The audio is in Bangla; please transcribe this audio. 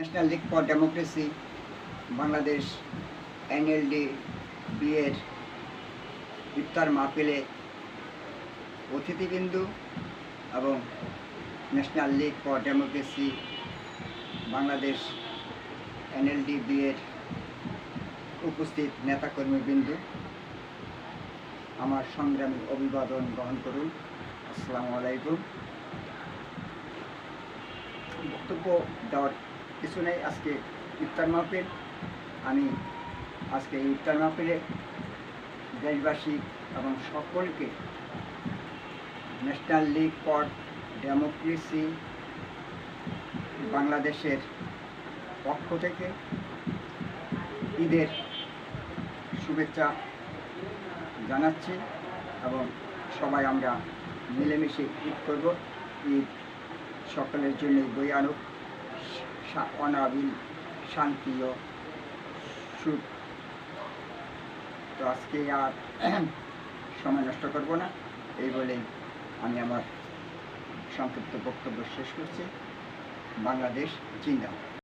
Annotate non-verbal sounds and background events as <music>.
National League for Democracy Bangladesh NLD বিয়ের ইফতার মাহফিলে অতিথিবৃন্দু এবং National League for Democracy Bangladesh NLD বিয়ের উপস্থিত নেতাকর্মীবৃন্দু, আমার সংগ্রামী অভিবাদন গ্রহণ করুন। আসসালামু আলাইকুম। বক্তব্য দেওয়ার কিছু নেই, আজকে ইফতার মাহফিল। আমি আজকে এই ইফতার মাহফিলে দেশবাসী এবং সকলকে ন্যাশনাল লিগ ফর ডেমোক্রেসি বাংলাদেশের পক্ষ থেকে ঈদের শুভেচ্ছা জানাচ্ছি এবং সবাই আমরা মিলেমিশে ঈদ করব। ঈদ সকলের জন্য বই আনুক। অনাবিল, শান্তি ও সুখ। তো আজকে আর <clears throat> সময় নষ্ট করব না। এই বলেই আমি আমার সংক্ষিপ্ত বক্তব্য শেষ করছি। বাংলাদেশ জিন্দাবাদ।